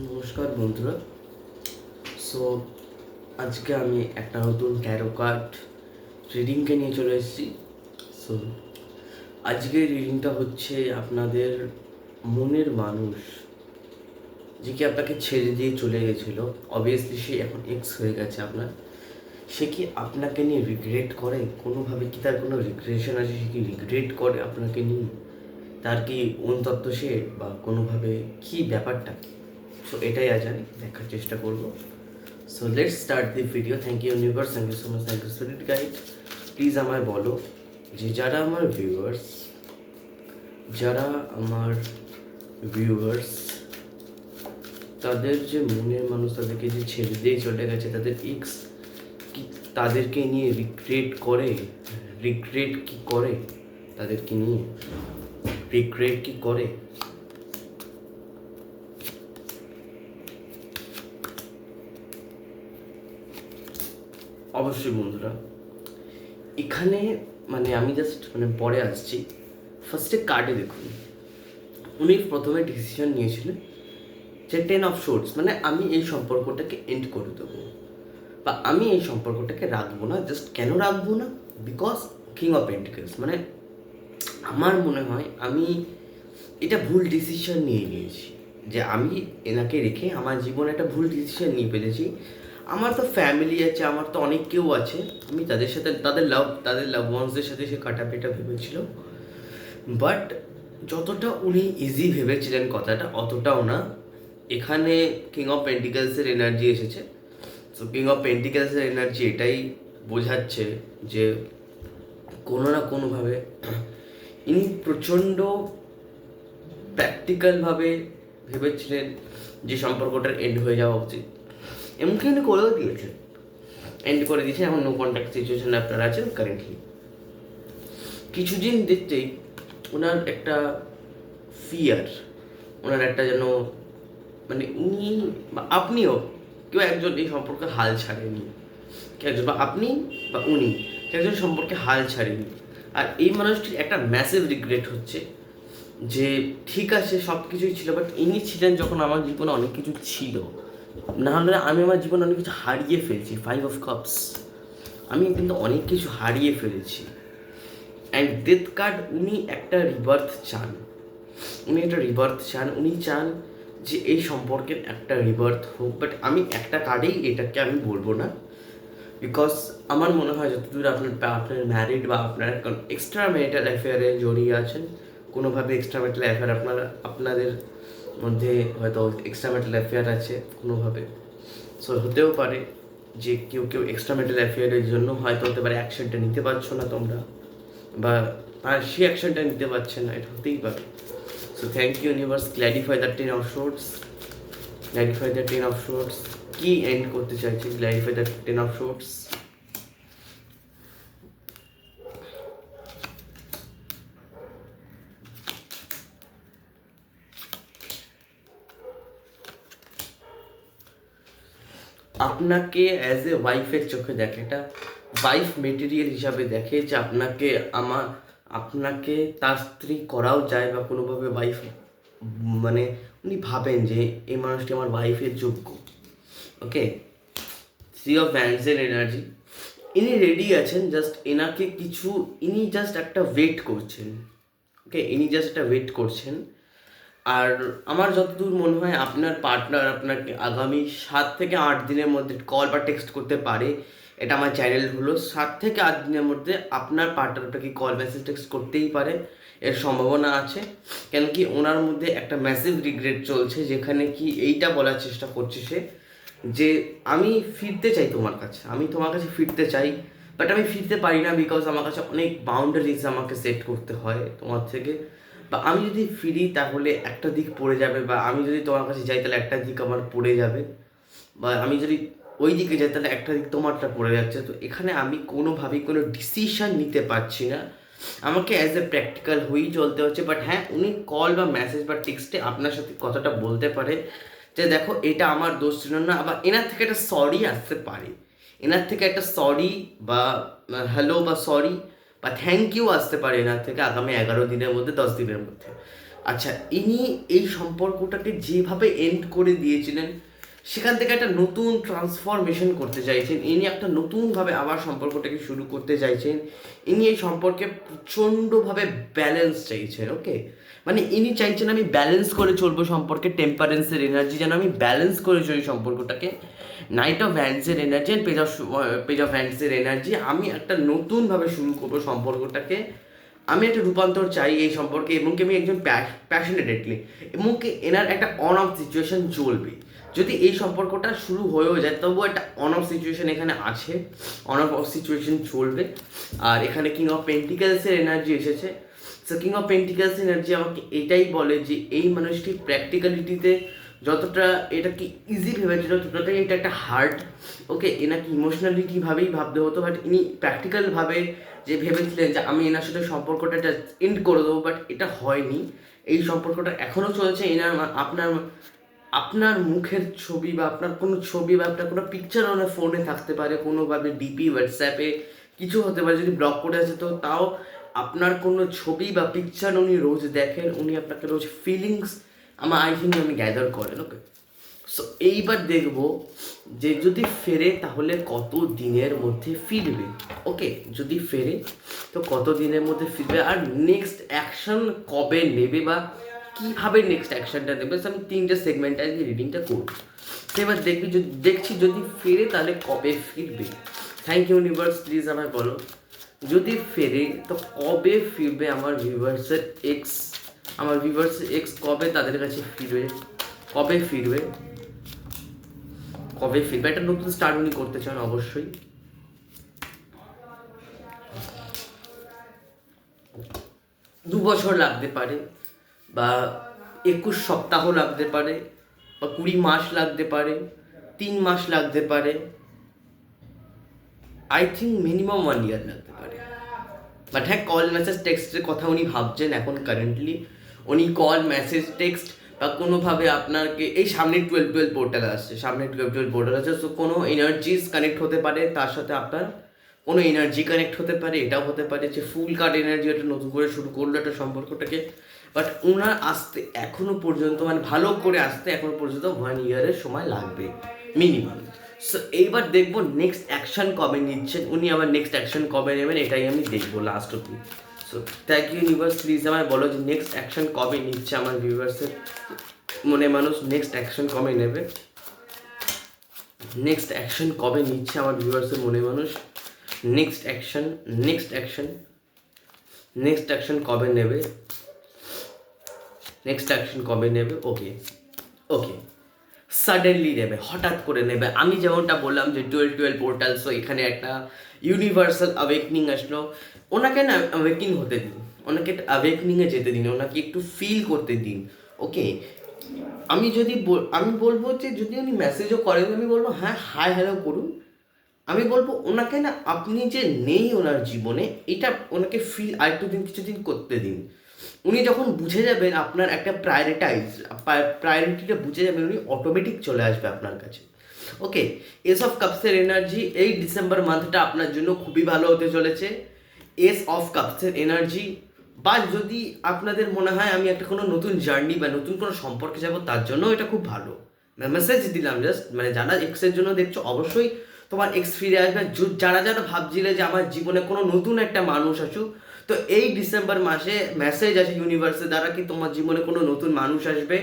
নমস্কার বন্ধুরা। সো আজকে আমি একটা নতুন ট্যারো কার্ড রিডিংকে নিয়ে চলে এসেছি। সো আজকের রিডিংটা হচ্ছে আপনাদের মনের মানুষ, যে কি আপনাকে ছেড়ে দিয়ে চলে গেছিল। অবভিয়াসলি সে এখন এক্স হয়ে গেছে আপনার। সে কি আপনাকে নিয়ে রিগ্রেট করে? কোনোভাবে কি তার কোনো রিগ্রেশন আছে? সে কি রিগ্রেট করে আপনাকে নিয়ে? তার কি অনুতত্ত্ব সে? বা কোনোভাবে কি ব্যাপারটা? সো এটাই আজ আমি দেখার চেষ্টা করব। So let's start the video thank you universe thank you so much thank you spirit guide please আমায় বলো যে, যারা আমার ভিউয়ার্স যারা আমার ভিউয়ার্স তাদের যে মনের মানুষ, তাদেরকে যে ছেড়ে দিয়ে চলে গেছে, তাদের এক্স কি, তাদেরকে নিয়ে রিগ্রেট করে? রিগ্রেট কি করে? তাদেরকে নিয়ে রিগ্রেট কি করে? অবশ্যই বন্ধুরা। এখানে মানে আমি জাস্ট মানে পরে আসছি। ফার্স্টে কার্ডে দেখুন। উনি প্রথমে ডিসিশন নিয়েছিলেন যে টেন অফ শোর্টস মানে আমি এই সম্পর্কটাকে এন্ড করে দেবো। বা আমি এই সম্পর্কটাকে রাখব না জাস্ট কেন রাখব না? বিকজ কিং অফ পেন্টিকলস মানে আমার মনে হয় আমি এটা ভুল ডিসিশন নিয়ে নিয়েছি। যে আমি এনাকে রেখে আমার জীবনে একটা ভুল ডিসিশন নিয়ে ফেলেছি। আমার তো ফ্যামিলি আছে, আমার তো অনেক কেউ আছে। আমি তাদের সাথে, তাদের লাভ তাদের লাভ ওয়ান্সদের সাথে সে কাটাবে এটা ভেবেছিল। বাট যতটা উনি ইজি ভেবেছিলেন কথাটা, অতটাও না। এখানে কিং অফ পেন্টিকালসের এনার্জি এসেছে। সো কিং অফ পেন্টিকালসের এনার্জি এটাই বোঝাচ্ছে যে কোনো না কোনোভাবে ইনি প্রচণ্ড প্র্যাকটিক্যালভাবে ভেবেছিলেন যে সম্পর্কটার এন্ড হয়ে যাওয়া উচিত। এমনকি উনি করেও দিয়েছেন। এন্ড করে দিয়েছেন, এখন নো কন্ট্যাক্ট সিচুয়েশনে আপনারা আছেন কারেন্টলি কিছুদিন দেখতেই ওনার একটা ফিয়ার ওনার একটা যেন মানে উনি বা আপনিও কেউ একজন এই সম্পর্কে হাল ছাড়েনি। কেউ একজন বা আপনি বা উনি কেউ একজন সম্পর্কে হাল ছাড়েনি। আর এই মানুষটির একটা ম্যাসিভ রিগ্রেট হচ্ছে যে ঠিক আছে সব কিছুই ছিল বাট ইনি ছিলেন যখন আমার জীবনে অনেক কিছু ছিল। না হলে আমি আমার জীবনে অনেক কিছু হারিয়ে ফেলছি ফাইভ অফ কাপস আমি কিন্তু অনেক কিছু হারিয়ে ফেলেছি। অ্যান্ড ডেথ কার্ড উনি একটা রিবার্থ চান। উনি একটা রিবার্থ চান। উনি চান যে এই সম্পর্কের একটা রিবার্থ হোক। বাট আমি একটা কার্ডেই এটাকে আমি বলব না। বিকজ আমার মনে হয় যতদূর আপনার আপনার ম্যারিড বা আপনার এক্সট্রা ম্যারিটাল অ্যাফেয়ারে জড়িয়ে আছেন, কোনোভাবে এক্সট্রা ম্যারিটাল অ্যাফেয়ার আপনারা, আপনাদের মধ্যে হয়তো এক্সট্রা ম্যারিটাল অ্যাফেয়ার আছে, কোনোভাবে। সো হতেও পারে যে কেউ কেউ এক্সট্রা ম্যারিটাল অ্যাফেয়ারের জন্য হয়তো হতে পারে অ্যাকশনটা নিতে পারছ না তোমরা, বা আর সে অ্যাকশনটা নিতে পারছে না, এটা হতেই পারে। So thank you universe clarify the ten of shorts clarify the ten of shorts key end করতে চাইছি clarify the ten of shorts আপনাকে অ্যাজ এ ওয়াইফের চোখে দেখে এটা ওয়াইফ মেটেরিয়াল হিসাবে দেখে যে আপনাকে আমার, আপনাকে তার স্ত্রী করাও যায় বা কোনোভাবে ওয়াইফ মানে উনি ভাবেন যে এই মানুষটি আমার ওয়াইফের যোগ্য। ওকে থ্রি অফ ভ্যান্সের এনার্জি ইনি রেডি আছেন জাস্ট এনাকে কিছু, ইনি জাস্ট একটা ওয়েট করছেন। ওকে ইনি জাস্ট একটা ওয়েট করছেন। আর আমার যতদূর মনে হয় আপনার পার্টনার আপনাকে আগামী সাত থেকে আট দিনের মধ্যে কল বা টেক্সট করতে পারে। এটা আমার চ্যানেল হলো। সাত থেকে আট দিনের মধ্যে আপনার পার্টনার আপনাকে কল মেসেজ টেক্সট করতেই পারে। এর সম্ভাবনা আছে। কেন কি ওনার মধ্যে একটা ম্যাসিভ রিগ্রেট চলছে, যেখানে কি এইটা বলার চেষ্টা করছে সে যে আমি ফিরতে চাই তোমার কাছে। আমি তোমার কাছে ফিরতে চাই বাট আমি ফিরতে পারি না বিকজ আমার কাছে অনেক বাউন্ডারিজ আমাকে সেট করতে হয় তোমার থেকে। বা আমি যদি ফিরি তাহলে একটা দিক পড়ে যাবে বা আমি যদি তোমার কাছে যাই তাহলে একটা দিক আমার পড়ে যাবে। বা আমি যদি ওই দিকে যাই তাহলে একটা দিক তোমারটা পড়ে যাচ্ছে। তো এখানে আমি কোনোভাবেই কোনো ডিসিশান নিতে পারছি না। আমাকে অ্যাজ এ প্র্যাকটিক্যাল হয়েই চলতে হচ্ছে। বাট হ্যাঁ উনি কল বা মেসেজ বা টেক্সটে আপনার সাথে কথাটা বলতে পারে। যে দেখো, এটা আমার দোষ ছিল না। আবার এনার থেকে একটা সরি আসতে পারে। এনার থেকে একটা সরি বা হ্যালো বা সরি বা থ্যাংক ইউ আসতে পারে এনার থেকে আগামী এগারো দিনের মধ্যে, দশ দিনের মধ্যে। আচ্ছা ইনি এই সম্পর্কটাকে যেভাবে এন্ড করে দিয়েছিলেন, সেখান থেকে একটা নতুন ট্রান্সফরমেশন করতে চাইছেন। ইনি একটা নতুনভাবে আবার সম্পর্কটাকে শুরু করতে চাইছেন। ইনি এই সম্পর্কে প্রচণ্ডভাবে ব্যালেন্স চাইছেন ওকে মানে ইনি চাইছেন আমি ব্যালেন্স করে চলবো সম্পর্কে টেম্পারেন্সের এনার্জি যেন আমি ব্যালেন্স করে চলি সম্পর্কটাকে। Knight of ভ্যান্সের energy and page of page of ভ্যান্সের energy আমি একটা নতুনভাবে শুরু করব সম্পর্কটাকে। আমি একটা রূপান্তর চাই এই সম্পর্কে এবং কি আমি একজন প্যাশনেটেডলি এবং কি এনার একটা অন অফ সিচুয়েশন চলবে। যদি এই সম্পর্কটা শুরু হয়েও যায়, তবুও একটা অন অফ সিচুয়েশন এখানে আছে। অন অফ সিচুয়েশন চলবে। আর এখানে কিং অফ পেন্টিক্যালসের এনার্জি এসেছে। So king of pentacles energy আমাকে এটাই বলে যে, এই মানুষটি প্র্যাকটিক্যালিটিতে যতটা এটা কি ইজি ভেবেছিল ততটাই এটা একটা হার্ড ওকে এনাকে ইমোশনালিটিভাবেই ভাবতে হতো বাট ইনি প্র্যাকটিক্যালভাবে যে ভেবেছিলেন যে আমি এনার সাথে সম্পর্কটা এন্ড করে দেবো বাট এটা হয়নি। এই সম্পর্কটা এখনও চলছে, এনার আপনার আপনার মুখের ছবি বা আপনার কোনো ছবি বা আপনার কোনো পিকচার ওনার ফোনে থাকতে পারে, কোনোভাবে ডিপি হোয়াটসঅ্যাপে কিছু হতে পারে, যদি ব্লক করে আছে তো তাও আপনার কোনো ছবি বা পিকচার উনি রোজ দেখেন, উনি আপনাকে রোজ ফিলিংস আমার আই থিঙ্ক আমি গ্যাদার করেন ওকে সো এইবার দেখব যে যদি ফেরে তাহলে কত দিনের মধ্যে ফিরবে ওকে যদি ফেরে, তো কত দিনের মধ্যে ফিরবে আর নেক্সট অ্যাকশন কবে নেবে বা কীভাবে নেক্সট অ্যাকশনটা নেবে? আমি তিনটে সেগমেন্টে আজকে রিডিংটা করব। তো এবার দেখবি যদি, দেখছি যদি ফেরে তাহলে কবে ফিরবে? থ্যাংক ইউ ইউনিভার্স প্লিজ আমায় বলো। যদি ফেরে, তো কবে ফিরবে আমার ভিউয়ার্সের এক্স আমার ভিউয়ার্সের এক্স কবে তাদের কাছে ফিরবে? কবে ফিরবে? কবে ফিরবে? একটা নতুন স্টার্ট উনি করতে চান, অবশ্যই। দু বছর লাগতে পারে, বা একুশ সপ্তাহ লাগতে পারে, বা কুড়ি মাস লাগতে পারে, তিন মাস লাগতে পারে। I think minimum one year লাগতে পারে। বাট হ্যাঁ কল মেসেজ টেক্সটের কথা উনি ভাবছেন এখন কারেন্টলি উনি কল মেসেজ টেক্সট বা কোনোভাবে আপনাকে, এই সামনে টুয়েলভ টুয়েলভ পোর্টাল আসছে, সামনে টুয়েলভ টুয়েলভ পোর্টাল আছে সো কোনো এনার্জিস কানেক্ট হতে পারে, তার সাথে আপনার কোনো এনার্জি কানেক্ট হতে পারে, এটাও হতে পারে যে ফুল কার্ড এনার্জি একটা নতুন করে শুরু করল একটা সম্পর্কটাকে বাট ওনার আসতে এখনও পর্যন্ত মানে ভালো করে আসতে এখনও পর্যন্ত ওয়ান ইয়ারের সময় লাগবে মিনিমাম সো এইবার দেখব নেক্সট অ্যাকশন কবে নিচ্ছেন, উনি আবার নেক্সট অ্যাকশন কবে নেবেন, এটাই আমি দেখব লাস্ট অব্দি so thank you universe please আমায় বলো যে নেক্সট অ্যাকশন কবে নিচ্ছে আমার ভিউয়ার্সের মনে মানুষ নেক্সট অ্যাকশন কবে নেবে? নেক্সট অ্যাকশন কবে নিচ্ছে আমার ভিউয়ার্সের মনে মানুষ? Next action next action next action কবে নেবে? নেক্সট অ্যাকশন কবে নেবে? ওকে ওকে সাডেনলি নেবে, হঠাৎ করে নেবে। আমি যেমনটা বললাম যে টুয়েলভ টুয়েলভ পোর্টাল সো এখানে একটা ইউনিভার্সাল অ্যাওয়েকনিং আসলো। ওনাকে না অ্যাওয়েকিং হতে দিন, ওনাকে অ্যাওয়েকনিংয়ে যেতে দিন, ওনাকে একটু ফিল করতে দিন ওকে আমি যদি আমি বলব যে যদি উনি মেসেজও করেন, আমি বলব হ্যাঁ হাই হ্যালো করুন। আমি বলব, ওনাকে না আপনি যে নেই ওনার জীবনে, এটা ওনাকে ফিল আরেকটু দিন, কিছুদিন করতে দিন। উনি যখন বুঝে যাবেন আপনার একটা প্রায়োরিটাইজ প্রায়োরিটিটা বুঝে যাবেন, উনি অটোমেটিক চলে আসবে আপনার কাছে। ওকে এস অফ কাপসের এনার্জি এই ডিসেম্বর মান্থটা আপনার জন্য খুবই ভালো হতে চলেছে। এস অফ কাপসের এনার্জি বা যদি আপনাদের মনে হয় আমি একটা কোনো নতুন জার্নি বা নতুন কোনো সম্পর্কে যাব, তার জন্য এটা খুব ভালো। মেসেজ দিলাম জাস্ট মানে যারা এক্সের জন্য দেখছ, অবশ্যই তোমার এক্স ফিরে আসবে। যারা যারা ভাবছিলে যে আমার জীবনে কোনো নতুন একটা মানুষ আসুক তো এই ডিসেম্বর মাসে মেসেজ আছে ইউনিভার্সের দ্বারা কি তোমার জীবনে কোনো নতুন মানুষ আসবে?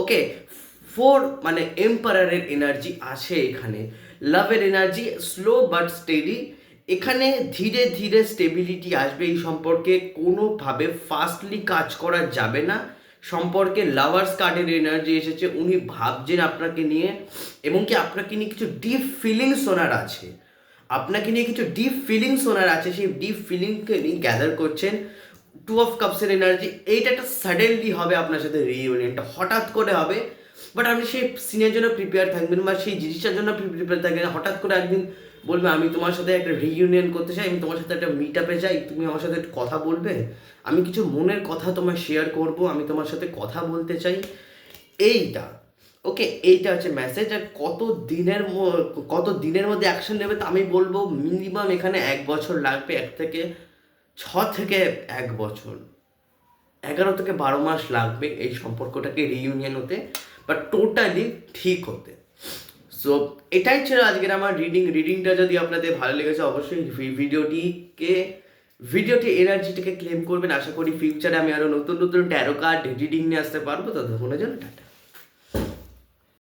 ওকে ফোর মানে এম্পারারের এনার্জি আছে এখানে। লাভের এনার্জি স্লো বাট স্টেডি এখানে ধীরে ধীরে স্টেবিলিটি আসবে এই সম্পর্কে। কোনোভাবে ফাস্টলি কাজ করা যাবে না। সম্পর্কে লাভার্স কার্ডের এনার্জি এসেছে। উনি ভাবছেন আপনাকে নিয়ে। এবং কি আপনাকে নিয়ে কিছু ডিপ ফিলিংস ওনার আছে। আপনাকে নিয়ে কিছু ডিপ ফিলিংস ওনার আছে, সেই ডিপ ফিলিংকে উনি গ্যাদার করছেন। টু অফ কাপসের এনার্জি এইটা একটা সাডেনলি হবে আপনার সাথে রিইউনিয়নটা হঠাৎ করে হবে। বাট আপনি সেই সিনের জন্য প্রিপেয়ার থাকবেন বা সেই জিনিসটার জন্য প্রিপেয়ার থাকবেন হঠাৎ করে একদিন বলবে, আমি তোমার সাথে একটা রিইউনিয়ন করতে চাই, আমি তোমার সাথে একটা মিট আপে যাই, তুমি আমার সাথে কথা বলবে? আমি কিছু মনের কথা তোমার শেয়ার করব, আমি তোমার সাথে কথা বলতে চাই। এইটা ওকে, এইটা হচ্ছে মেসেজ আর কত দিনের কত দিনের মধ্যে অ্যাকশন নেবে তা আমি বলব মিনিমাম এখানে এক বছর লাগবে, এক থেকে ছ থেকে এক বছর। এগারো থেকে বারো মাস লাগবে এই সম্পর্কটাকে রিইউনিয়ন হতে বা টোটালি ঠিক হতে। সো এটাই ছিল আজকের আমার রিডিং রিডিংটা যদি আপনাদের ভালো লেগেছে, অবশ্যই ভিডিওটিকে ভিডিওটি এনার্জিটিকে ক্লেম করবেন। আশা করি ফিউচারে আমি আরও নতুন নতুন ট্যারো কার্ড রিডিং নিয়ে আসতে পারব। ততক্ষণের জন্য টাটা।